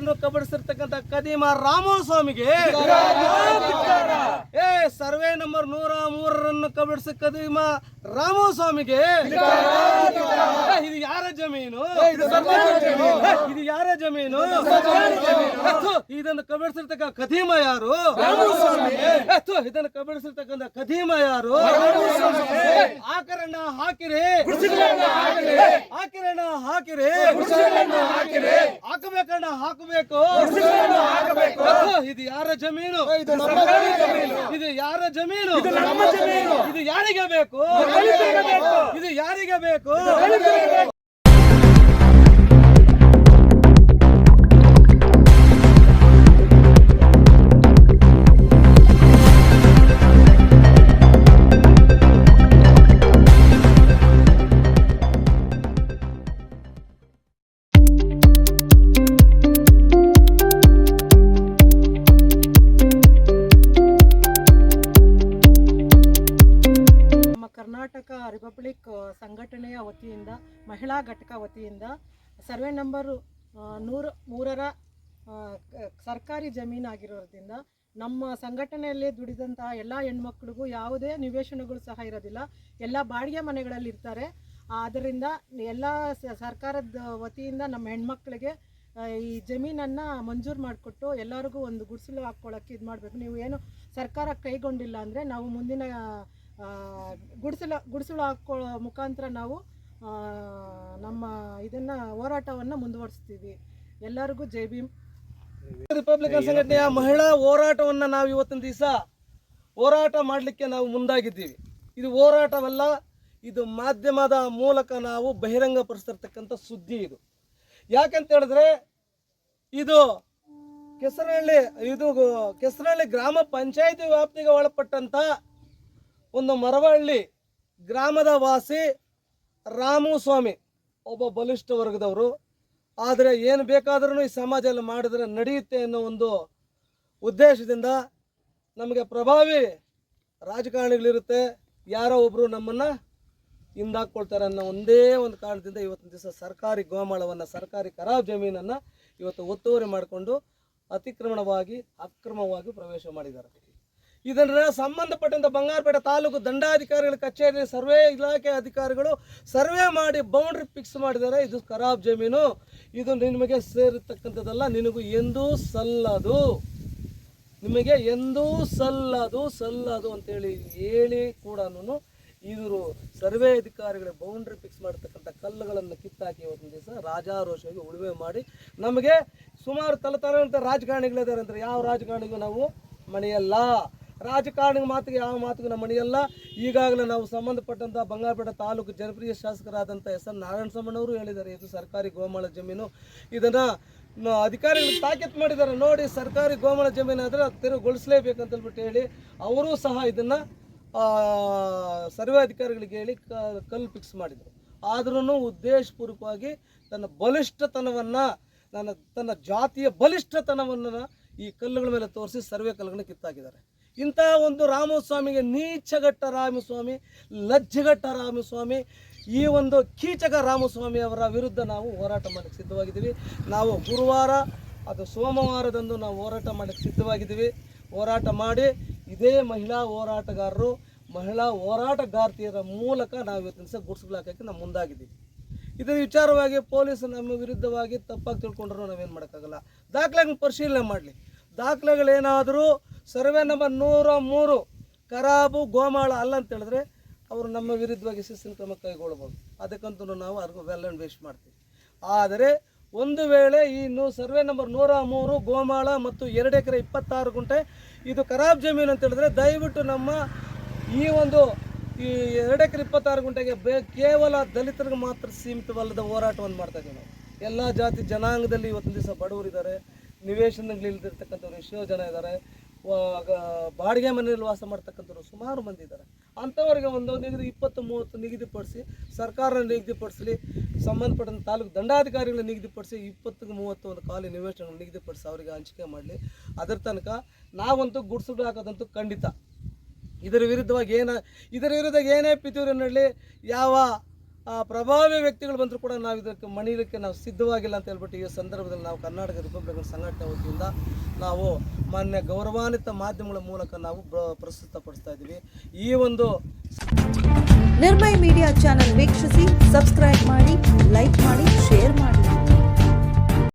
ಮೂರನ್ನು ಕಬಡಿಸಿರ್ತಕ್ಕಂಥ ಕದೀಮ ರಾಮಸ್ವಾಮಿಗೆ ಏ survey number ನೂರ ಮೂರರನ್ನು ಕಬಡಿಸ ಕದೀಮ ರಾಮಸ್ವಾಮಿಗೆ. ಸ್ವಾಮಿಗೆ ಇದು ಯಾರ ಜಮೀನು? ಇದು ಯಾರ ಜಮೀನು? ಇದನ್ನು ಕಬಡಿಸಿರ್ತಕ್ಕ ಕದೀಮ ಯಾರು? ಇದನ್ನು ಕಬಡಿಸಿರ್ತಕ್ಕಂಥ ಕದೀಮ ಯಾರು? ಆಕರಣ ಹಾಕಿರಿ. ಹಾಕಿರಣ್ಣ ಹಾಕಿರಿ. ಹಾಕಬೇಕಣ್ಣ ಹಾಕಬೇಕು. ಇದು ಯಾರ ಜಮೀನು? ಇದು ಯಾರ ಜಮೀನು? ಇದು ಯಾರಿಗೆ ಬೇಕು? ಇದು ಯಾರಿಗೆ ಬೇಕು? ವತಿಯಿಂದ, ಮಹಿಳಾ ಘಟಕ ವತಿಯಿಂದ ಸರ್ವೆ ನಂಬರು ನೂರ, ಮೂರರ ಸರ್ಕಾರಿ ಜಮೀನು ಸರ್ಕಾರಿ ಜಮೀನಾಗಿರೋದ್ರಿಂದ ನಮ್ಮ ಸಂಘಟನೆಯಲ್ಲಿ ದುಡಿದಂತಹ ಎಲ್ಲ ಹೆಣ್ಮಕ್ಳಿಗೂ ಯಾವುದೇ ನಿವೇಶನಗಳು ಸಹ ಇರೋದಿಲ್ಲ. ಎಲ್ಲ ಬಾಡಿಗೆ ಮನೆಗಳಲ್ಲಿ ಇರ್ತಾರೆ. ಆದ್ದರಿಂದ ಎಲ್ಲ ಸರ್ಕಾರದ ವತಿಯಿಂದ ನಮ್ಮ ಹೆಣ್ಮಕ್ಳಿಗೆ ಈ ಜಮೀನನ್ನು ಮಂಜೂರು ಮಾಡಿಕೊಟ್ಟು ಎಲ್ಲರಿಗೂ ಒಂದು ಗುಡಿಸಲು ಹಾಕ್ಕೊಳ್ಳೋಕ್ಕೆ ಇದು ಮಾಡಬೇಕು. ನೀವು ಏನು ಸರ್ಕಾರ ಕೈಗೊಂಡಿಲ್ಲ ಅಂದರೆ ನಾವು ಮುಂದಿನ ಗುಡಿಸಲು ಗುಡಿಸಲು ಹಾಕ್ಕೊಳ್ಳೋ ಮುಖಾಂತರ ನಾವು ನಮ್ಮ ಇದನ್ನು ಹೋರಾಟವನ್ನು ಮುಂದುವರಿಸ್ತೀವಿ. ಎಲ್ಲರಿಗೂ ಜೈ ಭೀಮ್. ರಿಪಬ್ಲಿಕನ್ ಸಂಘಟನೆಯ ಮಹಿಳಾ ಹೋರಾಟವನ್ನ ನಾವು ಇವತ್ತಿನ ದಿವಸ ಹೋರಾಟ ಮಾಡಲಿಕ್ಕೆ ನಾವು ಮುಂದಾಗಿದ್ದೀವಿ. ಇದು ಹೋರಾಟವಲ್ಲ, ಇದು ಮಾಧ್ಯಮದ ಮೂಲಕ ನಾವು ಬಹಿರಂಗಪಡಿಸ್ತಿರ್ತಕ್ಕಂಥ ಸುದ್ದಿ ಇದು. ಯಾಕಂತ ಹೇಳಿದ್ರೆ, ಇದು ಕೆಸರಹಳ್ಳಿ ಇದು ಕೆಸರಹಳ್ಳಿ ಗ್ರಾಮ ಪಂಚಾಯಿತಿ ವ್ಯಾಪ್ತಿಗೆ ಒಳಪಟ್ಟಂತ ಒಂದು ಮರವಳ್ಳಿ ಗ್ರಾಮದ ವಾಸಿ ರಾಮು ಸ್ವಾಮಿ ಒಬ್ಬ ಬಲಿಷ್ಠ ವರ್ಗದವರು. ಆದರೆ ಏನು ಬೇಕಾದ್ರೂ ಈ ಸಮಾಜದಲ್ಲಿ ಮಾಡಿದ್ರೆ ನಡೆಯುತ್ತೆ ಅನ್ನೋ ಒಂದು ಉದ್ದೇಶದಿಂದ ನಮಗೆ ಪ್ರಭಾವಿ ರಾಜಕಾರಣಿಗಳಿರುತ್ತೆ. ಯಾರೋ ಒಬ್ಬರು ನಮ್ಮನ್ನು ಹಿಂದಾಕ್ಕೊಳ್ತಾರೆ ಅನ್ನೋ ಒಂದೇ ಒಂದು ಕಾರಣದಿಂದ ಇವತ್ತಿನ ದಿವಸ ಸರ್ಕಾರಿ ಗೋಮಾಳವನ್ನು, ಸರ್ಕಾರಿ ಖರಾಬ್ ಜಮೀನನ್ನು ಇವತ್ತು ಒತ್ತುವರಿ ಮಾಡಿಕೊಂಡು ಅತಿಕ್ರಮಣವಾಗಿ, ಅಕ್ರಮವಾಗಿ ಪ್ರವೇಶ ಮಾಡಿದ್ದಾರೆ. ಇದನ್ನ ಸಂಬಂಧಪಟ್ಟಂತ ಬಂಗಾರಪೇಟೆ ತಾಲೂಕು ದಂಡಾಧಿಕಾರಿಗಳ ಕಚೇರಿ ಸರ್ವೆ ಇಲಾಖೆ ಅಧಿಕಾರಿಗಳು ಸರ್ವೆ ಮಾಡಿ ಬೌಂಡ್ರಿ ಫಿಕ್ಸ್ ಮಾಡಿದ್ದಾರೆ. ಇದು ಖರಾಬ್ ಜಮೀನು. ಇದು ನಿಮಗೆ ಸೇರಿರ್ತಕ್ಕಂಥದ್ದಲ್ಲ ನಿನಗೂ ಎಂದೂ ಸಲ್ಲದು. ನಿಮಗೆ ಎಂದೂ ಸಲ್ಲದು ಸಲ್ಲದು ಅಂತೇಳಿ ಹೇಳಿ ಕೂಡ ಇವರು ಸರ್ವೆ ಅಧಿಕಾರಿಗಳ ಬೌಂಡ್ರಿ ಫಿಕ್ಸ್ ಮಾಡ್ತಕ್ಕಂಥ ಕಲ್ಲುಗಳನ್ನು ಕಿತ್ತಾಕಿ ಒಂದು ದಿವಸ ರಾಜಾರೋಷವಾಗಿ ಉಳುವೆ ಮಾಡಿ ನಮಗೆ ಸುಮಾರು ತಲೆ ತಲತರಂತ ರಾಜಕಾರಣಿಗಳಿದ್ದಾರೆ ಅಂದರೆ ಯಾವ ರಾಜಕಾರಣಿಗೂ ನಾವು ಮಣಿಯಲ್ಲ. ರಾಜಕಾರಣಿಗಳ ಮಾತಿಗೆ ಯಾವ ಮಾತಿಗೂ ನಮ್ಮ ಮನೆಯಲ್ಲ. ಈಗಾಗಲೇ ನಾವು ಸಂಬಂಧಪಟ್ಟಂಥ ಬಂಗಾರಪೇಟೆ ತಾಲೂಕು ಜನಪ್ರಿಯ ಶಾಸಕರಾದಂಥ ಎಸ್ ಎನ್ ನಾರಾಯಣಸ್ವಾಮಿನವರು ಹೇಳಿದ್ದಾರೆ, ಇದು ಸರ್ಕಾರಿ ಗೋಮಾಳ ಜಮೀನು. ಇದನ್ನು ಅಧಿಕಾರಿಗಳು ತಾಕೀತು ಮಾಡಿದ್ದಾರೆ. ನೋಡಿ, ಸರ್ಕಾರಿ ಗೋಮಾಳ ಜಮೀನು ಆದರೆ ಹೇಳ್ಬಿಟ್ಟು ಹೇಳಿ, ಅವರೂ ಸಹ ಇದನ್ನು ಸರ್ವೆ ಅಧಿಕಾರಿಗಳಿಗೆ ಹೇಳಿ ಕಲ್ಲು ಫಿಕ್ಸ್ ಮಾಡಿದರು. ಆದ್ರೂ ಉದ್ದೇಶಪೂರ್ವಕವಾಗಿ ತನ್ನ ಬಲಿಷ್ಠತನವನ್ನು ನನ್ನ ತನ್ನ ಜಾತಿಯ ಬಲಿಷ್ಠತನವನ್ನು ಈ ಕಲ್ಲುಗಳ ಮೇಲೆ ತೋರಿಸಿ ಸರ್ವೆ ಕಲ್ಲುಗಳನ್ನ ಕಿತ್ತಾಕಿದ್ದಾರೆ ಇಂಥ ಒಂದು ರಾಮಸ್ವಾಮಿಗೆ ನೀಚಗಟ್ಟ ರಾಮಸ್ವಾಮಿ ಲಜ್ಜೆಗಟ್ಟ ರಾಮಸ್ವಾಮಿ, ಈ ಒಂದು ಕೀಚಕ ರಾಮಸ್ವಾಮಿ ಅವರ ವಿರುದ್ಧ ನಾವು ಹೋರಾಟ ಮಾಡಕ್ಕೆ ಸಿದ್ಧವಾಗಿದ್ದೀವಿ. ನಾವು ಗುರುವಾರ, ಅದು ಸೋಮವಾರದಂದು ನಾವು ಹೋರಾಟ ಮಾಡಕ್ಕೆ ಸಿದ್ಧವಾಗಿದ್ದೀವಿ. ಹೋರಾಟ ಮಾಡಿ ಇದೇ ಮಹಿಳಾ ಹೋರಾಟಗಾರರು, ಮಹಿಳಾ ಹೋರಾಟಗಾರ್ತಿಯರ ಮೂಲಕ ನಾವು ಇವತ್ತಿನ ದಿವಸ ಗುಡ್ಸ್ಗಳು ನಾವು ಮುಂದಾಗಿದ್ದೀವಿ. ಇದರ ವಿಚಾರವಾಗಿ ಪೊಲೀಸ್ ನಮ್ಮ ವಿರುದ್ಧವಾಗಿ ತಪ್ಪಾಗಿ ತಿಳ್ಕೊಂಡ್ರು ನಾವೇನು ಮಾಡೋಕ್ಕಾಗಲ್ಲ. ದಾಖಲೆಗಳನ್ನ ಪರಿಶೀಲನೆ ಮಾಡಲಿ. ದಾಖಲೆಗಳೇನಾದರೂ ಸರ್ವೆ ನಂಬರ್ ನೂರ ಮೂರು, ಕರಾಬು, ಗೋಮಾಳ ಅಲ್ಲ ಅಂತ ಹೇಳಿದ್ರೆ ಅವರು ನಮ್ಮ ವಿರುದ್ಧವಾಗಿ ಶಿಸ್ತಿನ ಕ್ರಮ ಕೈಗೊಳ್ಬೋದು ಅದಕ್ಕಂತೂ ನಾವು ಅದಕ್ಕೂ ವೆಲ್ ಆ್ಯಂಡ್ ವೇಸ್ಟ್ ಮಾಡ್ತೀವಿ. ಆದರೆ ಒಂದು ವೇಳೆ ಈ ನೂ ಸರ್ವೆ ನಂಬರ್ ನೂರ ಮೂರು, ಗೋಮಾಳ ಮತ್ತು ಎರಡು ಎಕರೆ ಇಪ್ಪತ್ತಾರು ಗುಂಟೆ ಇದು ಖರಾಬ್ ಜಮೀನು ಅಂತ ಹೇಳಿದ್ರೆ ದಯವಿಟ್ಟು ನಮ್ಮ ಈ ಒಂದು ಈ ಎರಡು ಎಕರೆ ಇಪ್ಪತ್ತಾರು ಗುಂಟೆಗೆ ಬೇ ಕೇವಲ ದಲಿತರಿಗೆ ಮಾತ್ರ ಸೀಮಿತವಲ್ಲದ ಹೋರಾಟವನ್ನು ಮಾಡ್ತಾ ಇದ್ದೀವಿ ನಾವು. ಎಲ್ಲ ಜಾತಿ ಜನಾಂಗದಲ್ಲಿ ಇವತ್ತಿನ ದಿವಸ ಬಡವರಿದ್ದಾರೆ ನಿವೇಶನಗಳಿಲ್ದಿರ್ತಕ್ಕಂಥವ್ರು ಎಷ್ಟೋ ಜನ ಇದ್ದಾರೆ. ಬಾಡಿಗೆ ಮನೆಯಲ್ಲಿ ವಾಸ ಮಾಡ್ತಕ್ಕಂಥವ್ರು ಸುಮಾರು ಮಂದಿ ಇದ್ದಾರೆ ಅಂಥವ್ರಿಗೆ ಒಂದು ನಿಗದಿ ಇಪ್ಪತ್ತು, ಮೂವತ್ತು ನಿಗದಿಪಡಿಸಿ ಸರ್ಕಾರ ನಿಗದಿಪಡಿಸಲಿ ಸಂಬಂಧಪಟ್ಟಂಥ ತಾಲೂಕು ದಂಡಾಧಿಕಾರಿಗಳನ್ನ ನಿಗದಿಪಡಿಸಿ ಇಪ್ಪತ್ತು ಮೂವತ್ತು ಒಂದು ಕಾಲಿನ ನಿವೇಶನ ನಿಗದಿಪಡಿಸಿ ಅವರಿಗೆ ಹಂಚಿಕೆ ಮಾಡಲಿ. ಅದರ ತನಕ ನಾವಂತೂ ಗುಡ್ಸುಗಳು ಹಾಕೋದಂತೂ ಖಂಡಿತ. ಇದರ ವಿರುದ್ಧವಾಗಿ ಏನ ಇದರ ವಿರುದ್ಧ ಏನೇ ಪಿತೂರಿ ನಡಲಿ ಯಾವ ಆ ಪ್ರಭಾವಿ ವ್ಯಕ್ತಿಗಳು ಬಂದರೂ ಕೂಡ ನಾವು ಇದಕ್ಕೆ ಮಣಿಲಿಕ್ಕೆ ನಾವು ಸಿದ್ಧವಾಗಿಲ್ಲ ಅಂತ ಹೇಳ್ಬಿಟ್ಟು ಈ ಸಂದರ್ಭದಲ್ಲಿ ನಾವು ಕರ್ನಾಟಕ ರಿಪಬ್ಲಿಕನ್ ಸಂಘಟನೆ ವತಿಯಿಂದ ನಾವು ಮಾನ್ಯ ಗೌರವಾನ್ವಿತ ಮಾಧ್ಯಮಗಳ ಮೂಲಕ ನಾವು ಪ್ರಸ್ತುತ ಪ್ರಸ್ತುತಪಡಿಸ್ತಾ ಇದ್ದೀವಿ. ಈ ಒಂದು ನಿರ್ಮಯ ಮೀಡಿಯಾ ಚಾನೆಲ್ ವೀಕ್ಷಿಸಿ ಸಬ್ಸ್ಕ್ರೈಬ್ ಮಾಡಿ ಲೈಕ್ ಮಾಡಿ ಶೇರ್ ಮಾಡಿ.